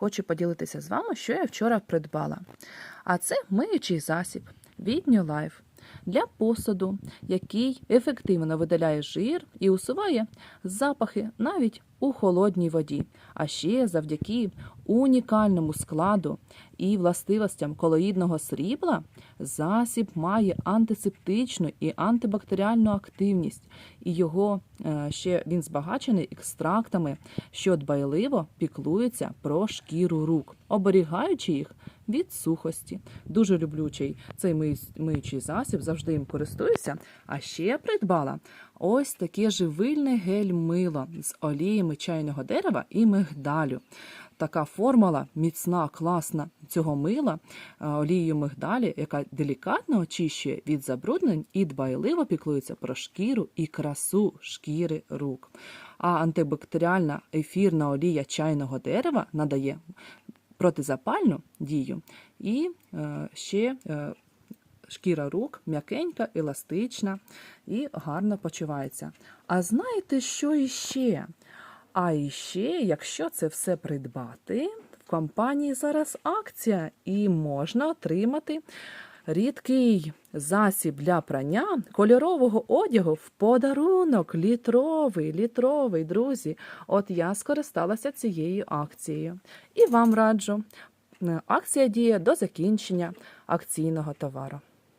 Хочу поділитися з вами, що я вчора придбала. А це миючий засіб від New Life для посуду, який ефективно видаляє жир і усуває запахи навіть у холодній воді. А ще завдяки унікальному складу і властивостям колоїдного срібла засіб має антисептичну і антибактеріальну активність, і його е, ще він збагачений екстрактами, що дбайливо піклуються про шкіру рук, оберігаючи їх від сухості. Дуже люблю цей, миючий засіб, завжди їм користуюся. А ще придбала ось таке живильне гель-мило з оліями чайного дерева і мигдалю. Така формула міцна, класна цього мила е, олією мигдалі, яка делікатно очищує від забруднень і дбайливо піклується про шкіру і красу шкіри рук. А антибактеріальна ефірна олія чайного дерева надає протизапальну дію і е, ще е, шкіра рук м'якенька, еластична і гарно почувається. А знаєте, що іще? А іще, якщо це все придбати, в компанії зараз акція, і можна отримати рідкий засіб для прання кольорового одягу в подарунок. Літровий, літровий, друзі. От я скористалася цією акцією. І вам раджу. Акція діє до закінчення акційного товару.